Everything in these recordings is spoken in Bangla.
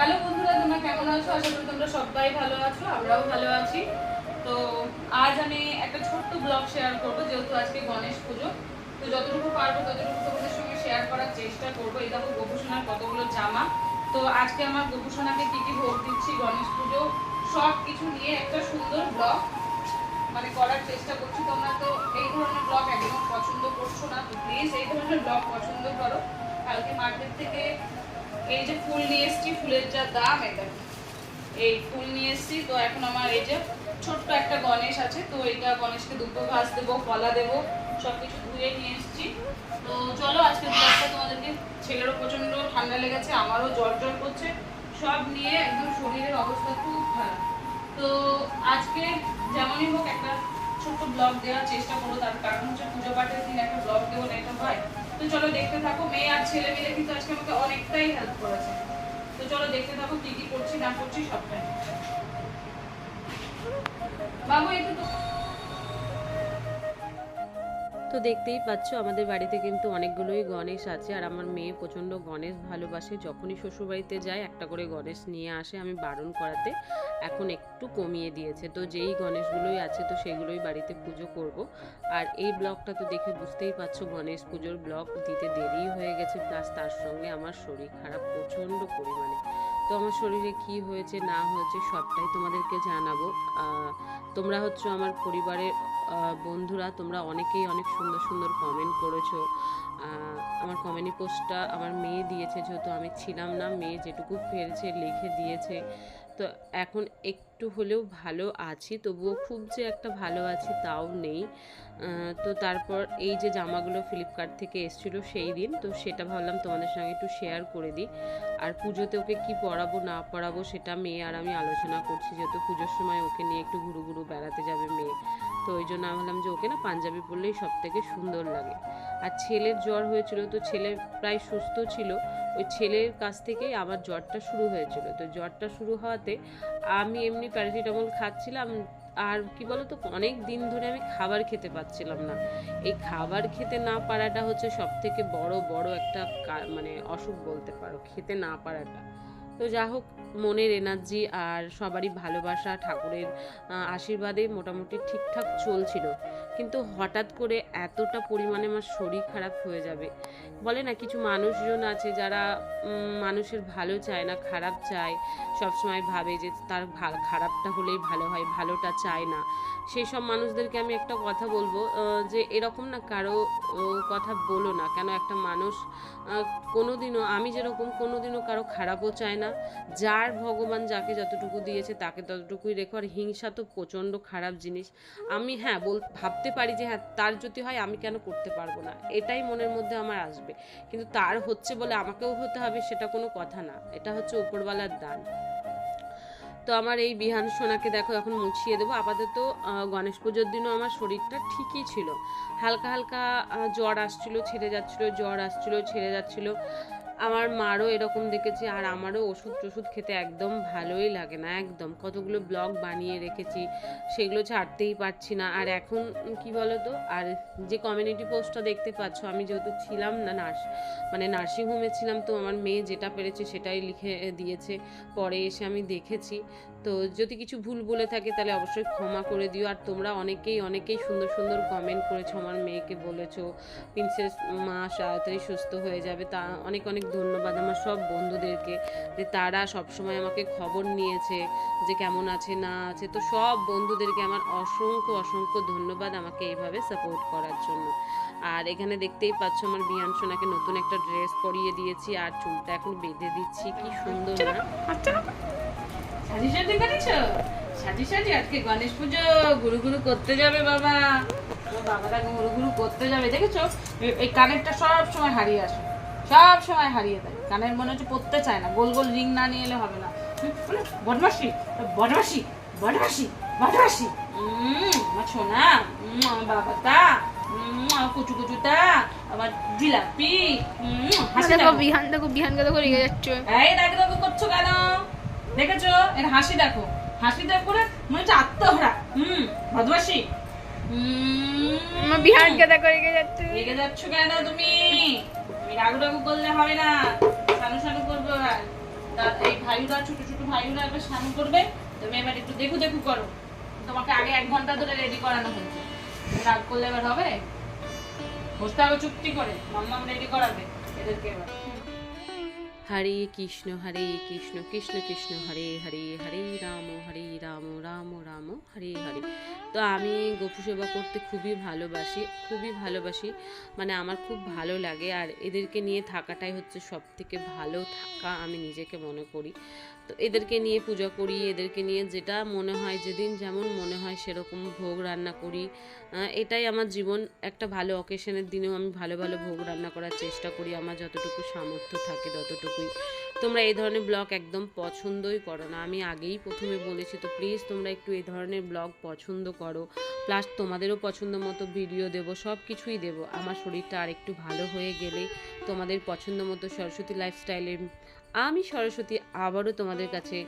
হ্যালো বন্ধুরা, তোমরা কেমন আছো? আশা করি তোমরা সবাই ভালো আছো, আমরাও ভালো আছি। তো আজ আমি একটা ছোট্ট ব্লগ শেয়ার করব, যেহেতু আজকে গণেশ পুজো। তো যতটুকু পারব, ততটুকু তোমাদের সঙ্গে শেয়ার করার চেষ্টা করব। এই দেখো গোপুসোনার কতগুলো জামা। তো আজকে আমার গোপুসোনাকে কী কী ভোগ দিচ্ছি, গণেশ পুজো সব কিছু নিয়ে একটা সুন্দর ব্লগ মানে করার চেষ্টা করছি। তোমরা তো এই ধরনের ব্লগ একদম পছন্দ করছ না, তো প্লিজ এই ধরনের ব্লগ পছন্দ করো। কালকে মার্কেট থেকে এই যে ফুল নিয়ে এসেছি, ফুলের যা দাম এটা। এই ফুল নিয়ে এসেছি, তো এখন আমার এই যে ছোট্ট একটা গণেশ আছে, তো এটা গণেশকে দুটো ঘাস দেবো, কলা দেবো সব কিছু ধুয়ে নিয়ে এসেছি। তো চলো, আজকে ব্লগটা তোমাদেরকে ছেলেরও প্রচণ্ড ঠান্ডা লেগেছে, আমারও জ্বর জ্বর করছে, সব নিয়ে একদম শরীরের অবস্থা খুব খারাপ। তো আজকে যেমনই হোক একটা ছোট্ট ব্লগ দেওয়ার চেষ্টা করব, তার কারণ হচ্ছে পুজো পাঠের দিন একটা ব্লগ দেবো না এটা হয় তো চলো দেখতে থাকো, মেয়ে আর ছেলে মিলে কিন্তু আজকে আমাকে অনেকটাই হেল্প করেছে। তো চলো দেখতে থাকো কি কি করছি, না করছি সবটাই। বাবু এটা তো তো দেখতেই পাচ্ছ, আমাদের বাড়িতে কিন্তু অনেকগুলোই গণেশ আছে। আর আমার মেয়ে প্রচণ্ড গণেশ ভালোবাসে। যখনই শ্বশুরবাড়িতে যায়, একটা করে গণেশ নিয়ে আসে আমি বারণ করাতে। এখন একটু কমিয়ে দিয়েছে। তো যেই গণেশগুলোই আছে, তো সেগুলোই বাড়িতে পুজো করব। আর এই ব্লগটা তো দেখে বুঝতেই পারছ, গণেশ পুজোর ব্লগ দিতে দেরি হয়ে গেছে। প্লাস তার সঙ্গে আমার শরীর খারাপ প্রচণ্ড পরিমাণে। তো আমার শরীরে কি হয়েছে, না হয়েছে, সবটাই তোমাদেরকে জানাব। তোমরা হচ্ছে আমার পরিবারের বন্ধুরা, তোমরা অনেকেই অনেক সুন্দর সুন্দর কমেন্ট করেছ। আমার কমেন্ট পোস্টটা আমার মেয়ে দিয়েছে, যেহেতু আমি ছিলাম না, মেয়ে যেটুকু পেরেছে, লিখে দিয়েছে। তো এখন একটু হলেও ভালো আছি, তবুও খুব যে একটা ভালো আছি তাও নেই। তো তারপর এই যে জামাগুলো ফ্লিপকার্ট থেকে এসেছিল সেই দিন, তো সেটা ভাবলাম তোমাদের সঙ্গে একটু শেয়ার করে দিই। আর পুজোতে ওকে কি পড়াবো না পড়াবো সেটা মেয়ে আর আমি আলোচনা করছি, যেহেতু পুজোর সময় ওকে নিয়ে একটু ঘুরু ঘুরু বেড়াতে যাবে মেয়ে। তো ওই জন্য আমি ভাবলাম যে ওকে না পাঞ্জাবি পরলেই সব থেকে সুন্দর লাগে। আর ছেলের জ্বর হয়েছিল তো ছেলে প্রায় সুস্থ ছিল। ওই ছেলের কাছ থেকেই আমার জ্বরটা শুরু হয়েছিল। তো জ্বরটা শুরু হওয়াতে আমি এমনি প্যারাসিটামল খাচ্ছিলাম। আর কি বলতো, অনেক দিন ধরে আমি খাবার খেতে পাচ্ছিলাম না। এই খাবার খেতে না পারাটা হচ্ছে সব থেকে বড় বড় একটা মানে অসুখ বলতে পারো। খেতে না পারাটা। তো যা হোক মনের এনার্জি আর সবারই ভালোবাসা ঠাকুরের আশীর্বাদে মোটামুটি ঠিকঠাক চলছিল। কিন্তু হঠাৎ করে এতটা পরিমাণে আমার শরীর খারাপ হয়ে যাবে। বলে না, কিছু মানুষজন আছে যারা মানুষের ভালো চায় না, খারাপ চায়। সবসময় ভাবে যে তার খারাপটা হলেই ভালো হয়, ভালোটা চায় না। সেই সব মানুষদেরকে আমি একটা কথা বলব যে এরকম না কারও কথা বলো না। কেন একটা মানুষ কোনোদিনও, আমি যেরকম কোনোদিনও কারও খারাপও চায় না। যার ভগবান যাকে যতটুকু দিয়েছে তাকে ততটুকুই রেখো। আর হিংসা তো প্রচণ্ড খারাপ জিনিস। আমি হ্যাঁ বল, ভাবতে পারি যে হ্যাঁ তার যদি হয় আমি কেন করতে পারব না? এটাই মনের মধ্যে আমার আসবে। কিন্তু তার হচ্ছে বলে আমাকেও হতে হবে সেটা কোনো কথা না। এটা হচ্ছে উপরওয়ালার দান। তো আমার এই বিহান সোনাকে দেখো, এখন মুছিয়ে দেবো। আপাতত গণেশ পুজোর দিনও আমার শরীরটা ঠিকই ছিল। হালকা হালকা জ্বর আসছিল, ছেড়ে যাচ্ছিল, জ্বর আসছিল, ছেড়ে যাচ্ছিল। আমার মারও এরকম দেখেছি, আর আমারও ওষুধ টষুধ খেতে একদম ভালোই লাগে না, একদম। কতগুলো ব্লগ বানিয়ে রেখেছি, সেগুলো ছাড়তেই পারছি না। আর এখন কি বলতো, আর যে কমিউনিটি পোস্টটা দেখতে পাচ্ছ, আমি যেহেতু ছিলাম না নার্স মানে নার্সিংহোমে ছিলাম, তো আমার মেয়ে যেটা পেরেছে সেটাই লিখে দিয়েছে। পরে এসে আমি দেখেছি তো যদি কিছু ভুল বলে থাকে তাহলে অবশ্যই ক্ষমা করে দিও। আর তোমরা অনেকেই অনেকেই সুন্দর সুন্দর কমেন্ট করেছ, আমার মেয়েকে বলেছ প্রিন্সেস মা তাড়াতাড়ি সুস্থ হয়ে যাবে। তা অনেক অনেক ধন্যবাদ আমার সব বন্ধুদেরকে, যে তারা সবসময় আমাকে খবর নিয়েছে যে কেমন আছে, না আছে। তো সব বন্ধুদেরকে আমার অসংখ্য অসংখ্য ধন্যবাদ আমাকে এইভাবে সাপোর্ট করার জন্য। আর এখানে দেখতেই পাচ্ছ আমার বিয়ান সোনাকে নতুন একটা ড্রেস পরিয়ে দিয়েছি, আর চুলটা এখন বেঁধে দিচ্ছি। কি সুন্দর না? সাজি সাজি করেছ? সাজি সাজি আজকে গণেশ পুজো গুরু গুরু করতে যাবে বাবা। বাবারা গুরু গুরু করতে যাবে। দেখেছ? এই কানেরটা সব সময় হারিয়ে আসে। সব সময় হারিয়ে দেয়। কানের মনে হচ্ছে পড়তে চায় না। গোল গোল রিং না নিয়ে এলে হবে না। বদমাসি বদমাসি বদমাসি বদমাসি উম, আমার সোনা আমার বাবাটা কুচু কুচুটা আমার জিলাপি হাসি দেখো। বিহান দেখো বিহানকে দেখো রেগে যাচ্ছে। এই দেখো করছ কেন? দেখেছ? এর হাসি দেখো। হাসি দেখো করে মনে হচ্ছে আত্মহারা। হুম বদমাসি। আমার বিহানকে দেখো রেগে যাচ্ছে। রেগে যাচ্ছ কেন তুমি? তুমি রাগু রাগু করলে হবে না। সানু সানু করব। তা এই ভাইরা ছোট ছোট ভাইরা এবার স্নান করবে। তুমি এবার একটু দেখু দেখু করো। তোমাকে আগে এক ঘণ্টা ধরে রেডি করানো হয়েছে। রাগ করলে এবার হবে? বসতে হবে চুপটি করে। মাম্মাম রেডি করাবে এদেরকে এবার। হরে কৃষ্ণ হরে কৃষ্ণ কৃষ্ণ কৃষ্ণ, হরে হরে হরে রাম হরে রাম রাম রাম, হরে হরে। তো আমি গোপু সেবা করতে খুবই ভালোবাসি খুবই ভালোবাসি। মানে আমার খুব ভালো লাগে আর এদেরকে নিয়ে থাকাটাই হচ্ছে সব থেকে ভালো থাকা আমি নিজেকে মনে করি। তো এদেরকে নিয়ে পূজা করি, এদেরকে নিয়ে যেটা মনে হয়, যেদিন যেমন মনে হয় সেরকম ভোগ রান্না করি। এটাই আমার জীবন। একটা ভালো অকেশনের দিনেও আমি ভালো ভালো ভোগ রান্না করার চেষ্টা করি। আমার যতটুকু সামর্থ্য থাকে ততটুকুই তোমরা এই ধরনের ব্লগ একদম পছন্দই করো না। আমি আগেই প্রথমে বলেছি তো প্লিজ তোমরা একটু এই ধরনের ব্লগ পছন্দ করো। প্লাস তোমাদেরও পছন্দ মতো ভিডিও দেবো সব কিছুই দেবো। আমার শরীরটা আর একটু ভালো হয়ে গেলে তোমাদের পছন্দ মতো সরস্বতী লাইফস্টাইলের আমি সরস্বতী আবারও তোমাদের কাছে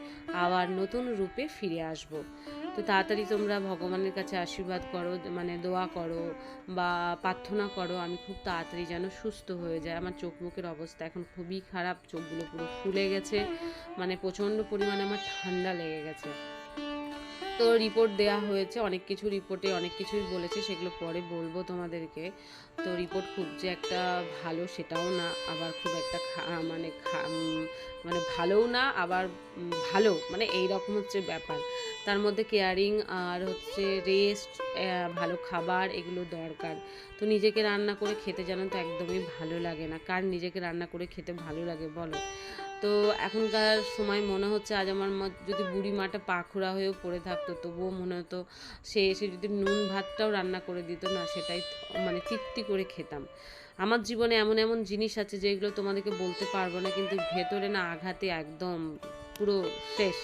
আবার নতুন রূপে ফিরে আসব। তো তাড়াতাড়ি তোমরা ভগবানের কাছে আশীর্বাদ করো মানে দোয়া করো বা প্রার্থনা করো, আমি খুব তাড়াতাড়ি যেন সুস্থ হয়ে যায় আমার চোখ মুখের অবস্থা এখন খুবই খারাপ, চোখগুলো পুরো ফুলে গেছে মানে প্রচণ্ড পরিমাণে আমার ঠান্ডা লেগে গেছে। তো রিপোর্ট দেয়া হয়েছে, অনেক কিছু রিপোর্টে অনেক কিছুই বলেছে, সেগুলো পরে বলব তোমাদেরকে। তো রিপোর্ট খুব যে একটা ভালো সেটাও না, আবার খুব একটা মানে মানে ভালোও না, আবার ভালো মানে এই রকম হচ্ছে ব্যাপার। তার মধ্যে কেয়ারিং আর হচ্ছে রেস্ট ভালো খাবার এগুলো দরকার। তো নিজেকে রান্না করে খেতে জানো তো একদমই ভালো লাগে না। কার নিজেকে রান্না করে খেতে ভালো লাগে বলো? তো এখনকার সময় মনে হচ্ছে আজ আমার যদি বুড়ি মাটা পাখুড়া হয়েও পড়ে থাকতো, তবুও মনে হতো সে এসে যদি নুন ভাতটাও রান্না করে দিত না, সেটাই মানে তৃপ্তি করে খেতাম। আমার জীবনে এমন এমন জিনিস আছে যেগুলো তোমাদেরকে বলতে পারব না, কিন্তু ভেতরে না আঘাতে একদম পুরো শেষ।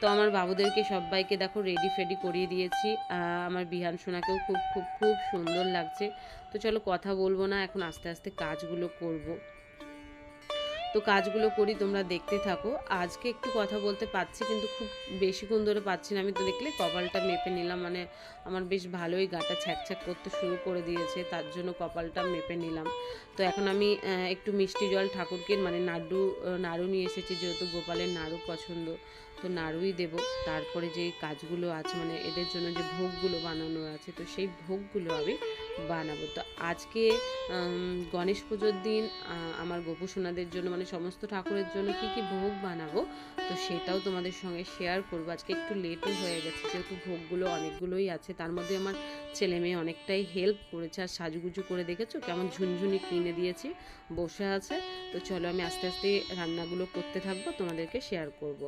তো আমার বাবুদেরকে সবাইকে দেখো রেডি ফেডি করিয়ে দিয়েছি। আমার বিহান সোনাকেও খুব খুব খুব সুন্দর লাগছে। তো চলো কথা বলব না এখন আস্তে আস্তে কাজগুলো করব। তো কাজগুলো করি তোমরা দেখতে থাকো। আজকে একটু কথা বলতে পারছি কিন্তু খুব বেশিক্ষণ ধরে পাচ্ছি না। আমি তো দেখলে কপালটা মেপে নিলাম মানে আমার বেশ ভালোই গাটা ছ্যাকছ্যাক করতে শুরু করে দিয়েছে তার জন্য কপালটা মেপে নিলাম। তো এখন আমি একটু মিষ্টি জল ঠাকুরকে মানে নাড়ু আহ, নাড়ু নিয়ে এসেছি যেহেতু গোপালের নাড়ু পছন্দ। তো নাড়ুই দেব। তারপরে যে কাজগুলো আছে মানে এদের জন্য যে ভোগগুলো বানানো আছে, তো সেই ভোগগুলো আমি বানাবো। তো আজকে গণেশ পুজোর দিন আমার গোপু সোনাদের জন্য মানে সমস্ত ঠাকুরের জন্য কি কি ভোগ বানাবো, তো সেটাও তোমাদের সঙ্গে শেয়ার করব। আজকে একটু লেটও হয়ে গেছে, যেহেতু ভোগগুলো অনেকগুলোই আছে, তার মধ্যে আমার ছেলে মেয়ে অনেকটাই হেল্প করেছে, আর সাজুগুজু করে দেখেছ? কেমন ঝুনঝুনি কিনে দিয়েছি, বসে আছে। তো চলো আমি আস্তে আস্তে রান্নাগুলো করতে থাকব, তোমাদেরকে শেয়ার করব।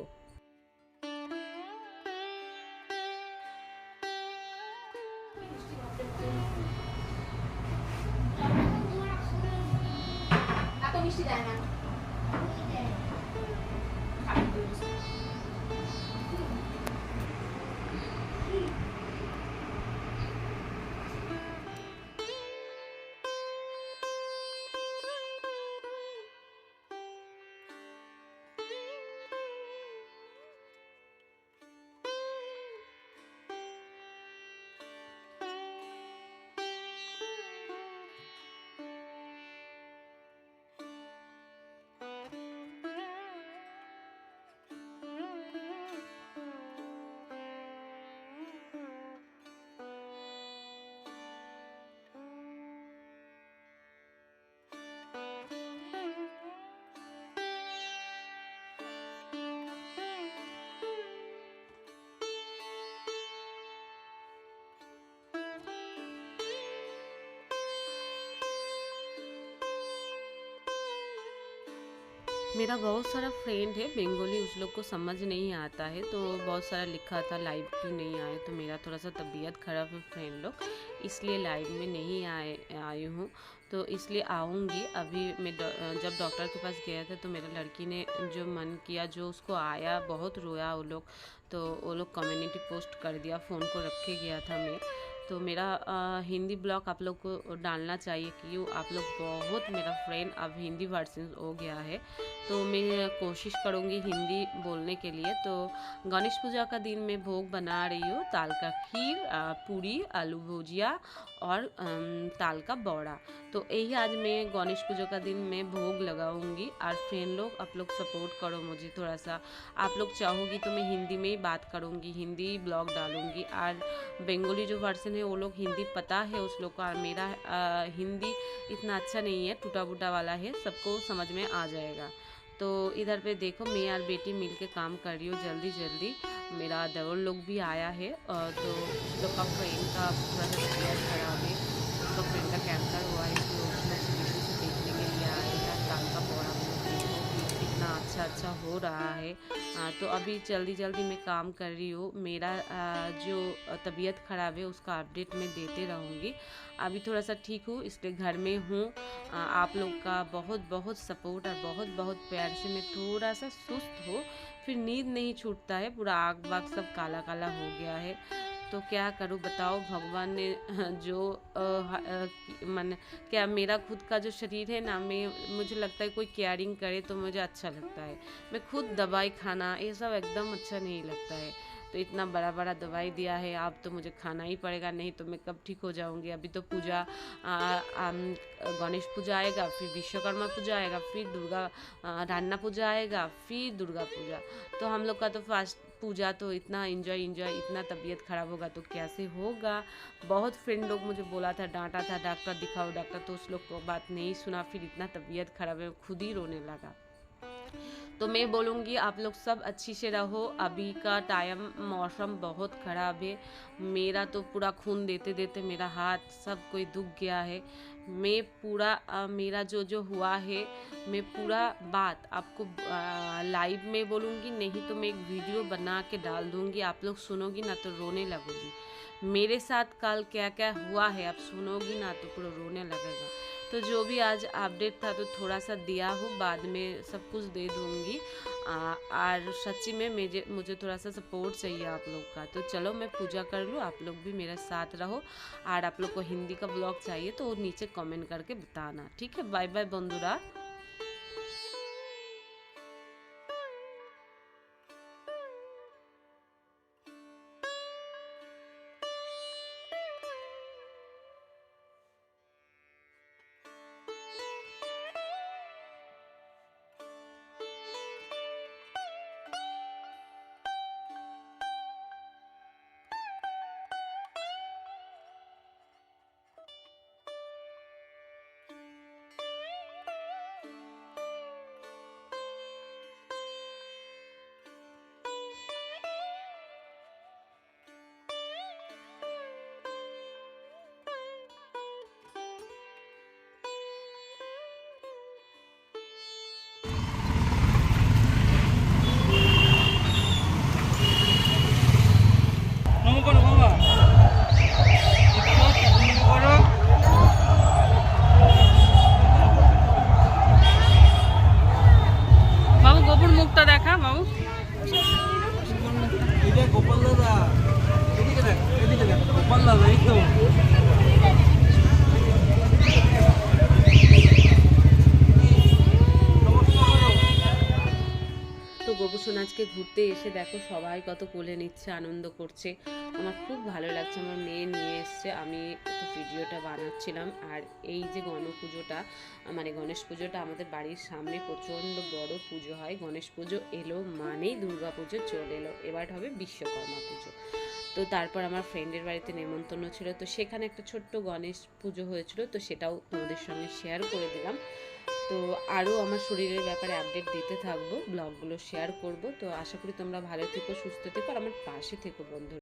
मेरा बहुत सारा फ्रेंड है बंगाली उस लोग को समझ नहीं आता है तो बहुत सारा लिखा था लाइव क्यों नहीं आए तो मेरा थोड़ा सा तबीयत ख़राब है फ्रेंड लोग, इसलिए लाइव में नहीं आए, आई हूँ तो इसलिए आऊँगी। अभी मैं जब डॉक्टर के पास गया था तो मेरे लड़की ने जो मन किया, जो उसको आया, बहुत रोया वो लोग तो वो लोग कम्युनिटी पोस्ट कर दिया फ़ोन को रखे गया था मैं। तो मेरा अ, हिंदी ब्लॉग आप लोग को डालना चाहिए क्यों आप लोग बहुत मेरा फ्रेंड अब हिंदी वर्सन हो गया है। तो मैं कोशिश करूँगी हिंदी बोलने के लिए। तो गणेश पूजा का दिन मैं भोग बना रही हूँ ताल का खीर पूरी आलू भुजिया और ताल का बौड़ा। तो यही आज मैं गणेश पूजा का दिन मैं भोग लगाऊँगी और फ्रेंड लोग आप लोग सपोर्ट करो मुझे थोड़ा सा। आप लोग चाहोगी तो मैं हिंदी में ही बात करूँगी हिंदी ब्लॉग डालूँगी और बंगाली जो वर्सन है वो लोग हिंदी पता है उस लोग का मेरा आ, हिंदी इतना अच्छा नहीं है टूटा बूटा वाला है सबको समझ में आ जाएगा। तो इधर पे देखो मैं यार बेटी मिल के काम कर रही हूँ जल्दी जल्दी मेरा देवर लोग भी आया है तो लोग का फ्रेंड का खराब है उसका फ्रेंड का कैंसर हुआ है तो उस लोग से से देखने के लिए आए हैं काल का पौड़ा हम लोग देखो कितना अच्छा अच्छा हो रहा है। तो अभी जल्दी जल्दी मैं काम कर रही हूँ। मेरा जो तबीयत ख़राब है, उसका अपडेट मैं देते रहूँगी। अभी थोड़ा सा ठीक हूँ, इसलिए घर में हूँ। आप लोग का बहुत बहुत सपोर्ट और बहुत बहुत प्यार से मैं थोड़ा सा सुस्त हूँ। फिर नींद नहीं छूटता है, पूरा आग बाग सब काला काला हो गया है। तो क्या करूँ? बताओ, भगवान ने, जो मन, क्या मेरा खुद का जो शरीर है ना, मैं, मुझे लगता है कोई केयरिंग करे तो मुझे अच्छा लगता है। मैं खुद दवाई खाना, ये सब एकदम अच्छा नहीं लगता है। तो इतना बड़ा बड़ा दवाई दिया है, अब तो मुझे खाना ही पड़ेगा, नहीं तो मैं कब ठीक हो जाऊँगी? अभी तो पूजा गणेश पूजा आएगा, फिर विश्वकर्मा पूजा आएगा, फिर दुर्गा रान्ना पूजा आएगा, फिर दुर्गा पूजा। तो हम लोग का तो फास्ट पूजा तो इतना इंजॉय इंजॉय इतना तबीयत खराब होगा तो कैसे होगा? बहुत फ्रेंड लोग मुझे बोला था, डांटा था, डॉक्टर दिखाओ, डॉक्टर तो उस लोग को बात नहीं सुना, फिर इतना तबीयत खराब है, खुद ही रोने लगा। तो मैं बोलूँगी आप लोग सब अच्छी से रहो। अभी का टाइम मौसम बहुत ख़राब है। मेरा तो पूरा खून देते देते मेरा हाथ सब कोई दुख गया है। मैं पूरा मेरा जो जो हुआ है, मैं पूरा बात आपको लाइव में बोलूँगी, नहीं तो मैं एक वीडियो बना के डाल दूँगी। आप लोग सुनोगी ना तो रोने लगोगी। मेरे साथ कल क्या क्या हुआ है, आप सुनोगी ना तो पूरा रोने लगेगा। तो जो भी आज अपडेट था तो थोड़ा सा दिया हूँ, बाद में सब कुछ दे दूँगी। और सच्ची में मुझे मुझे थोड़ा सा सपोर्ट चाहिए आप लोग का। तो चलो मैं पूजा कर लूँ, आप लोग भी मेरा साथ रहो। और आप लोग को हिंदी का ब्लॉग चाहिए तो नीचे कमेंट करके बताना। ठीक है? बाय बाय बंधुरा। আজকে ঘুরতে এসে দেখো সবাই কত কোলে নিচ্ছে, আনন্দ করছে। আমার খুব ভালো লাগছে, আমার মেয়ে নিয়ে এসছে। আমি একটু ভিডিওটা বানাচ্ছিলাম আর এই যে গণ পুজোটা মানে গণেশ পুজোটা আমাদের বাড়ির সামনে প্রচণ্ড বড় পুজো হয়। গণেশ পুজো এলো মানেই দুর্গা পুজো চলে এলো। এবার হবে বিশ্বকর্মা পুজো। তো তারপর আমার ফ্রেন্ডের বাড়িতে নেমন্তন্ন ছিল। তো সেখানে একটা ছোট্ট গণেশ পুজো হয়েছিল, তো সেটাও তোমাদের সঙ্গে শেয়ার করে দিলাম। তো আরও আমার শরীরের ব্যাপারে আপডেট দিতে থাকব ব্লগগুলো শেয়ার করব। তো আশা করি তোমরা ভালো থেকো, সুস্থ থেকো। আর আমার পাশে থেকো বন্ধু